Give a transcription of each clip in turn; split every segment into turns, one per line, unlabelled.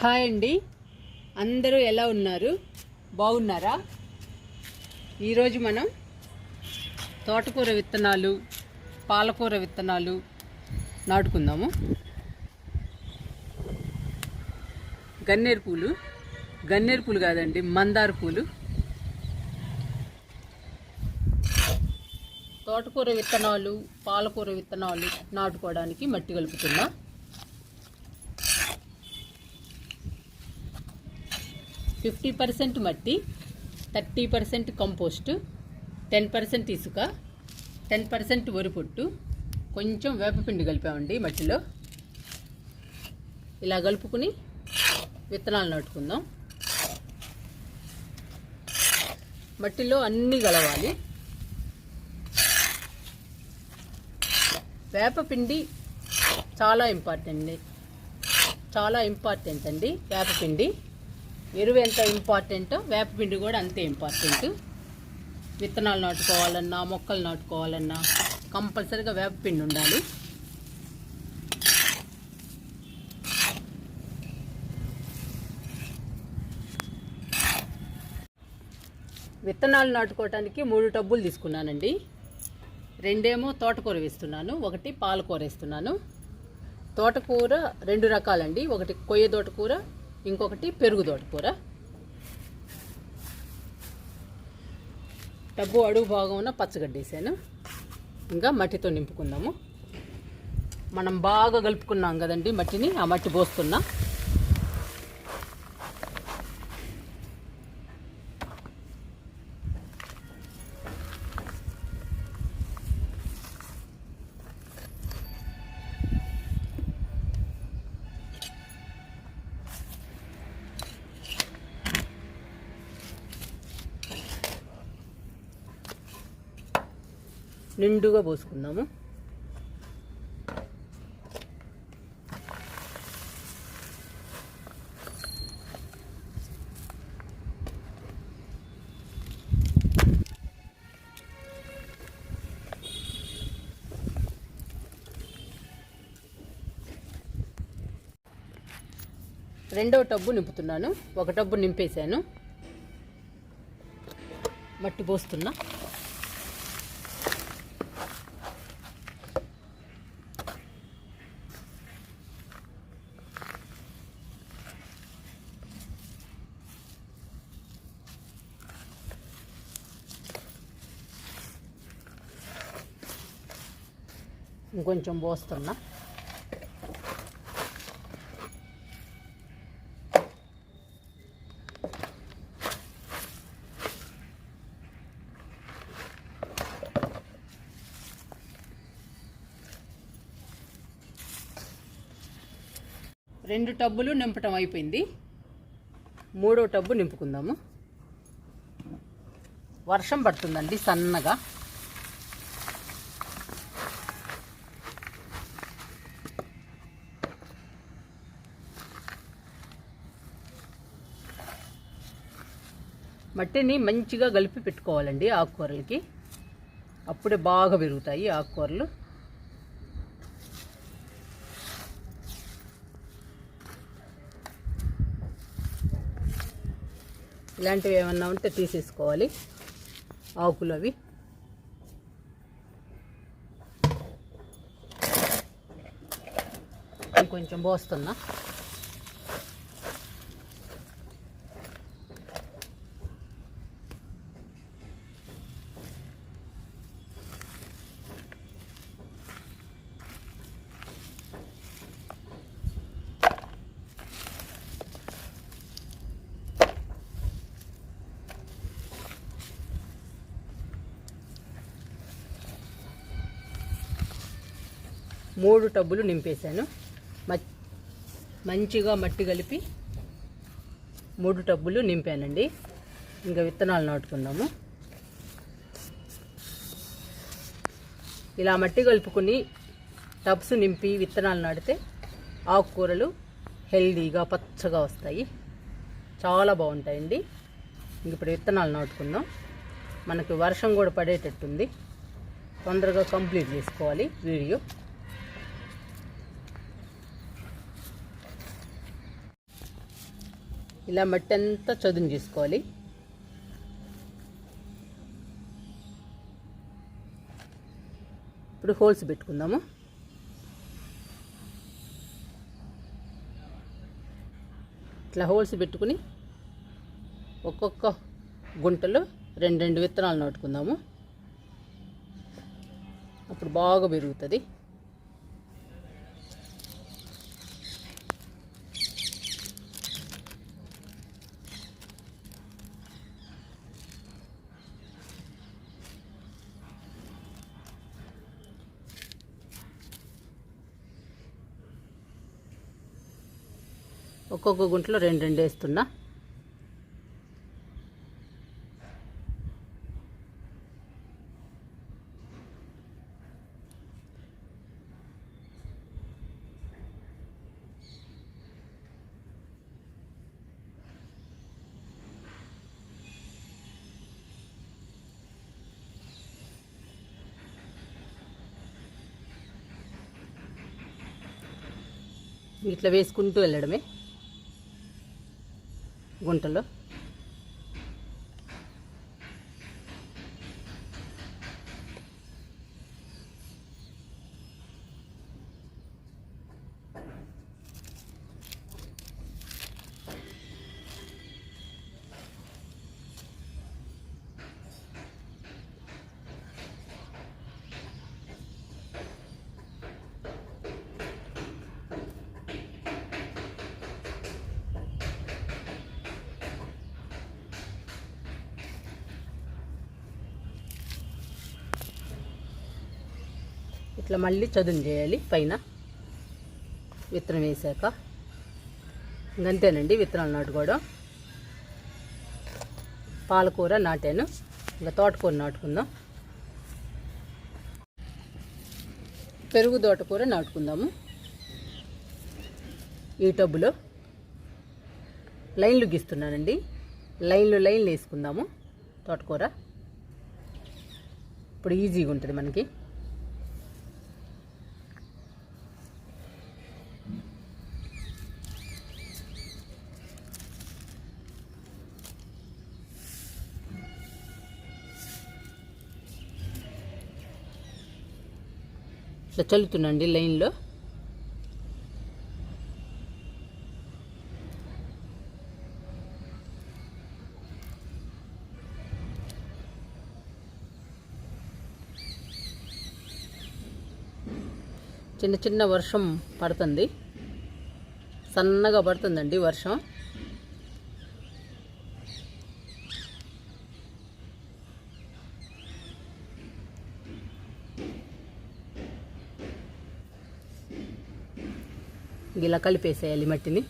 Hi అండి. అందరూ ఎలా ఉన్నారు? బాగున్నారా? ఈరోజు మనం తోటకూర విత్తనాలు పాలకూర విత్తనాలు నాటుకుందాము. గన్నేరు పూలు. గన్నేరు పూలు కాదండి మందార పూలు. తోటకూర విత్తనాలు పాలకూర విత్తనాలు నాటుకోవడానికి మట్టి కలుపుతున్నా. ఫిఫ్టీ పర్సెంట్ మట్టి thirty percent compost ten percent ఇసుక టెన్ పర్సెంట్ వరిపొట్టు. కొంచెం వేపపిండి కలిపామండి మట్టిలో. ఇలా కలుపుకుని విత్తనాలు నాటుకుందాం. మట్టిలో అన్నీ కలవాలి వేపపిండి చాలా ఇంపార్టెంట్. అండి చాలా ఇంపార్టెంట్ అండి వేపపిండి. ఎరువు ఎంత ఇంపార్టెంటో వేపపిండి కూడా అంతే ఇంపార్టెంట్. విత్తనాలు నాటుకోవాలన్నా మొక్కలు నాటుకోవాలన్నా కంపల్సరీగా వేపపిండి ఉండాలి. విత్తనాలు నాటుకోవటానికి మూడు టబ్బులు తీసుకున్నానండి. రెండేమో తోటకూర వేస్తున్నాను ఒకటి పాలకూర వేస్తున్నాను. తోటకూర రెండు రకాలండి ఒకటి కొయ్య తోటకూర ఇంకొకటి పెరుగు తోటకూర డబ్బు అడుగు భాగమున పచ్చగడ్డి వేసాను. ఇంకా మట్టితో నింపుకుందాము. మనం బాగా కలుపుకున్నాం కదండి మట్టిని ఆ మట్టి పోస్తున్నా. నిండుగా పోసుకుందాము. రెండవ టబ్బు నింపుతున్నాను. ఒక టబ్బు నింపేశాను. మట్టి పోస్తున్నా. ఇంకొంచెం పోస్తున్నా. రెండు టబ్బులు నింపటం అయిపోయింది. మూడో టబ్బు నింపుకుందాము. వర్షం పడుతుందండి సన్నగా. మట్టిని మంచిగా కలిపి పెట్టుకోవాలండి ఆకుకూరలకి. అప్పుడే బాగా పెరుగుతాయి ఆకుకూరలు. ఇలాంటివి ఏమన్నా ఉంటే తీసేసుకోవాలి ఆకులు అవి. ఇంకొంచెం పోస్తున్నా. మూడు టబ్బులు నింపేశాను. మ- మంచిగా మట్టి కలిపి మూడు టబ్బులు నింపానండి. ఇంకా విత్తనాలు నాటుకుందాము. ఇలా మట్టి కలుపుకుని టబ్స్ నింపి విత్తనాలు నాటితే ఆకుకూరలు హెల్దీగా పచ్చగా వస్తాయి. చాలా బాగుంటాయండి. ఇంక ఇప్పుడు విత్తనాలు నాటుకుందాం. మనకి వర్షం కూడా పడేటట్టుంది. తొందరగా కంప్లీట్ చేసుకోవాలి వీడియో. ఇలా మట్టి అంతా చదును చేసుకోవాలి. ఇప్పుడు హోల్స్ పెట్టుకుందాము. ఇట్లా హోల్స్ పెట్టుకుని ఒక్కొక్క గుంటలో రెండు రెండు విత్తనాలు నాటుకుందాము. అప్పుడు బాగా పెరుగుతుంది. ఒక్కొక్క గుంటలో రెండు రెండు వేస్తున్నా. ఇట్లా వేసుకుంటూ వెళ్ళడమే. గుంటలో. ఇట్లా మళ్ళీ చదును చేయాలి. పైన విత్తనం వేసాక ఇంకంతేనండి విత్తనాలు నాటుకోవడం. పాలకూర నాటాను. ఇంకా తోటకూర నాటుకుందాం. పెరుగు తోటకూర నాటుకుందాము. ఈ టబ్బులో లైన్లు గీస్తున్నానండి. లైన్లు లైన్లు వేసుకుందాము తోటకూర. ఇప్పుడు ఈజీగా ఉంటుంది మనకి. ఇట్లా చల్లుతున్నాండి లైన్లో. చిన్న చిన్న వర్షం పడుతుంది. సన్నగా పడుతుందండి వర్షం. ఇలా కలిపేసేయాలి మట్టిని.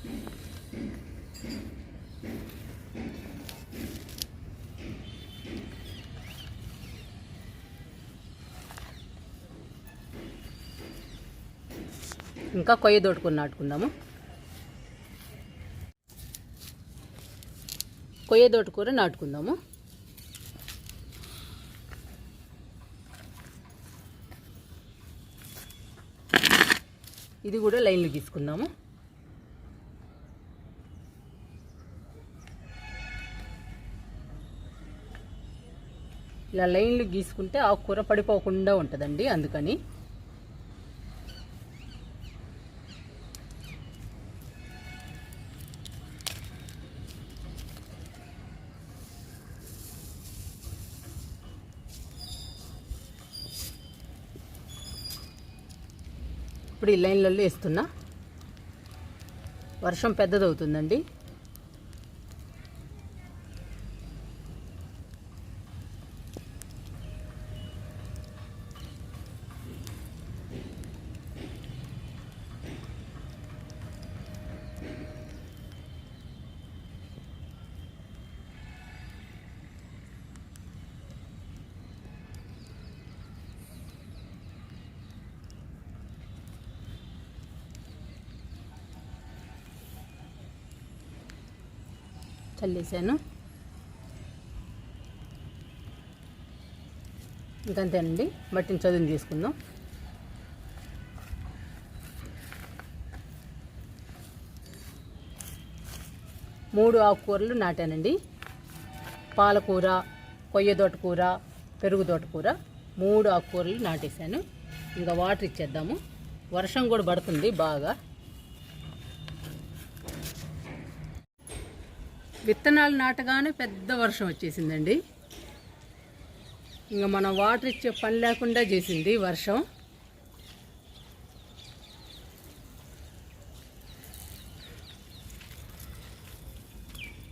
ఇంకా కొయ్య తోటకొని నాటుకుందాము. కొయ్య తోటకూర నాటుకుందాము. ఇది కూడా లైన్లు గీసుకుందాము. ఇలా లైన్లు గీసుకుంటే ఆ కూర పడిపోకుండా ఉంటుందండి అందుకని. ఇప్పుడు ఈ లైన్లలో వేస్తున్నా. వర్షం పెద్దదవుతుందండి. చల్లేసాను ఇంకంతేనండి మట్టిని చదువుని తీసుకుందాం మూడు ఆకుకూరలు నాటానండి. పాలకూర కొయ్య కూర పెరుగు కూర మూడు ఆకుకూరలు నాటేశాను. ఇంకా వాటర్ ఇచ్చేద్దాము. వర్షం కూడా పడుతుంది బాగా. విత్తనాలు నాటగానే పెద్ద వర్షం వచ్చేసిందండి. ఇంకా మనం వాటర్ ఇచ్చే పని లేకుండా చేసింది వర్షం.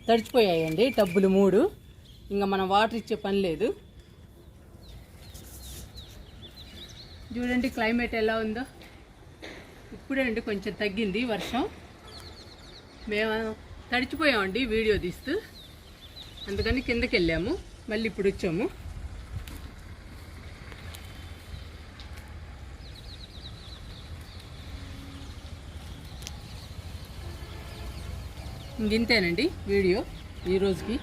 తడిచిపోయాయండి టబ్బులు మూడు. ఇంకా మనం వాటర్ ఇచ్చే పని లేదు. చూడండి క్లైమేట్ ఎలా ఉందో. ఇప్పుడే అండి కొంచెం తగ్గింది వర్షం. మేము తడిచిపోయామండి వీడియో తీస్తూ. అందుకని కిందకి వెళ్ళాము మళ్ళీ ఇప్పుడు వచ్చాము. ఇంతేనండి వీడియో ఈరోజుకి